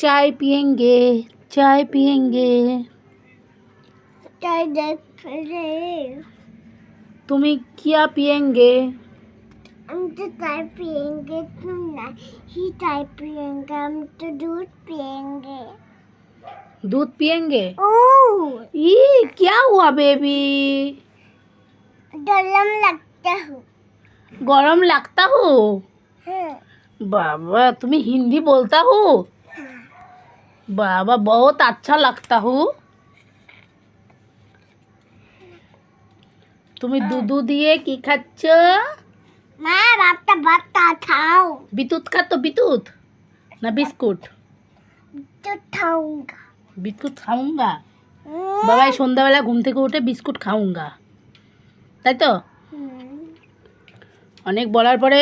चाय पियेंगे चाय पियेंगे। चाय रहे क्या पियेंगे? हम तो चाय पियेंगे तुम नहीं चाय पियेंगे हम तो दूध पियेंगे। दूध पियेंगे? ओह! ये क्या हुआ बेबी? गलम लगता हूँ। गरम लगता हो? हाँ, बाबा तुम्हें हिंदी बोलता हो? बाबा बहुत अच्छा लगता हो তুমি দুধু দিয়ে কি খাচ্ছ मैं बात बात खाओ বিদ্যুৎ খাচ্ছ বিদ্যুৎ না বিস্কুট तो खाऊंगा বিস্কুট খাউঙ্গা বাবাই সন্ধ্যাবেলা ঘুম থেকে উঠে বিস্কুট খাউঙ্গা তাই তো हम्म, অনেক বলার পরে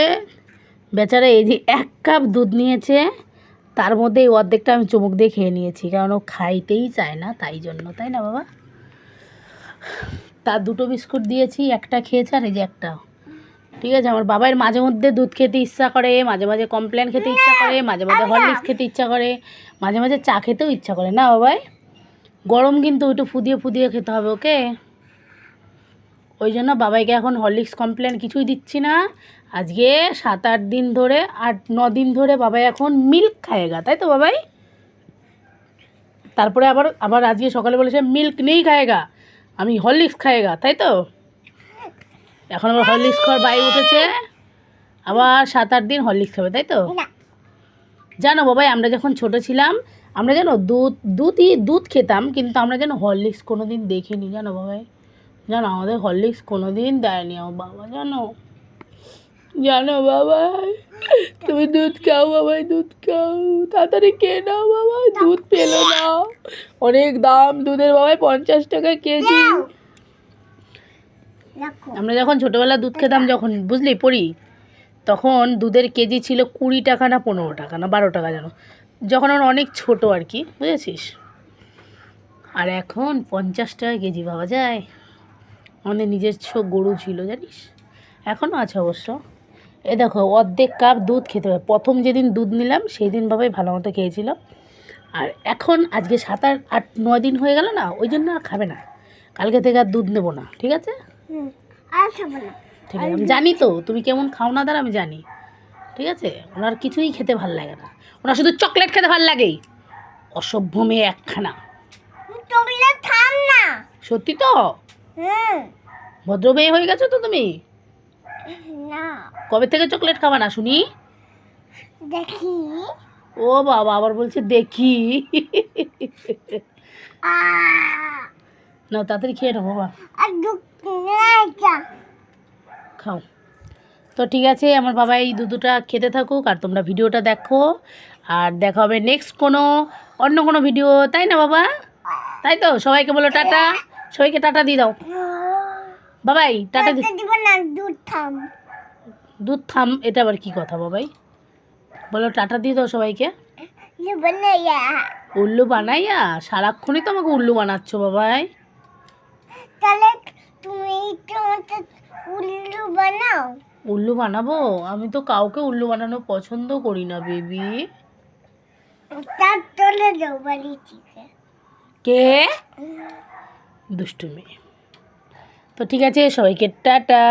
বেচারা এই যে এক কাপ দুধ নিয়েছে তার মধ্যে এই অর্ধেকটা আমি চুমুক দিয়ে খেয়ে নিয়েছি কারণ ও খাইতেই চায় না তাই জন্য তাই না বাবা? তার দুটো বিস্কুট দিয়েছি একটা খেয়েছে আর এই যে একটা। ঠিক আছে আমার বাবার মাঝে মধ্যে দুধ খেতে ইচ্ছা করে মাঝে মাঝে কমপ্লেন খেতে ইচ্ছা করে মাঝে মাঝে হরলিক্স খেতে ইচ্ছা করে মাঝে মাঝে চা খেতেও ইচ্ছা করে না বাবাই? গরম কিন্তু একটু ফুদিয়ে ফুদিয়ে খেতে হবে ওকে? ওই জন্য বাবাইকে এখন হরলিক্স কমপ্লেন কিছুই দিচ্ছি না। আজকে সাত আট দিন ধরে আট ন দিন ধরে বাবাই এখন মিল্ক খায়গা তাই তো বাবাই? তারপরে আবার আবার আজকে সকালে বলেছে মিল্ক নেই খায়গা আমি হরলিক্স খায়গা তাই তো? এখন আবার হরলিক্স খাওয়ার বাই উঠেছে। আবার সাত আট দিন হরলিক্স খাবে তাই তো? জানো বাবাই আমরা যখন ছোট ছিলাম আমরা যেন দুধ দুধই দুধ খেতাম কিন্তু আমরা যেন হরলিক্স কোনো দিন দেখিনি জানো বাবাই? জানো আমাদের হরলিক্স কোনো দিন দেয়নি আমার বাবা জানো। জানো বাবাই তুমি দুধ খাও বাবাই দুধ খাও। তাড়াতাড়ি খেয়ে নাও বাবা দুধ পেল না। অনেক দাম দুধের বাবাই পঞ্চাশ টাকা কেজি। আমরা যখন ছোটোবেলা দুধ খেতাম যখন বুঝলি পড়ি তখন দুধের কেজি ছিল কুড়ি টাকা না পনেরো টাকা না বারো টাকা যেন যখন আমরা অনেক ছোট আর কি বুঝেছিস? আর এখন পঞ্চাশ টাকা কেজি পাওয়া যায়। আমাদের নিজস্ব গরু ছিল জানিস? এখনও আছে অবশ্য। এ দেখো অর্ধেক কাপ দুধ খেতে হবে। প্রথম যেদিন দুধ নিলাম সেই দিন বাবাই ভালো মতো খেয়েছিল আর এখন আজকে সাত আট আট নয় দিন হয়ে গেল না ওই জন্য আর খাবে না। কালকে থেকে আর দুধ নেব না ঠিক আছে? আর খাব না। ঠিক আছে আমি জানি তো তুমি কেমন খাও না তার আমি জানি। ঠিক আছে? ওনার কিছুই খেতে ভালো লাগে না। ওনার শুধু চকলেট খেতে ভালো লাগেই। অসভ্য মেয়ে একখানা। সত্যি তো? ভদ্র মেয়ে হয়ে গেছো তো তুমি? না। কবে থেকে চকলেট খাবা না শুনি? দেখি। ও বাবা আবার বলছে দেখি। না তাড়াতাড়ি খেয়ে নাও বাবা। আর দুঃখ না খাও। তো ঠিক আছে আমার বাবা এই দুধটা খেতে থাকুক আর তোমরা ভিডিওটা দেখো। আর দেখা হবে নেক্সট কোনো অন্য কোনো ভিডিও তাই না বাবা? তাই তো? সবাইকে বলো টাটা। সবাইকে টাটা দিয়ে দাও। বাবাই টাটা দি দিব না দুধ খাম দুধ থাম এটা আবার কি কথা বাবাই? বলো টাটা দিয়ে দাও সবাইকে। উল্লু বানাইয়া। সারাক্ষণই তো আমাকে উল্লু বানাচ্ছ বাবাই। তাহলে তুমি উল্লু বানাও। উল্লু বানাবো? আমি তো কাউকে উল্লু বানানো পছন্দ করি না বেবি। তার তোলে দেও বাড়ি থেকে। কে? দুষ্টু মেয়ে তো ঠিক আছে সবাইকে টাটা।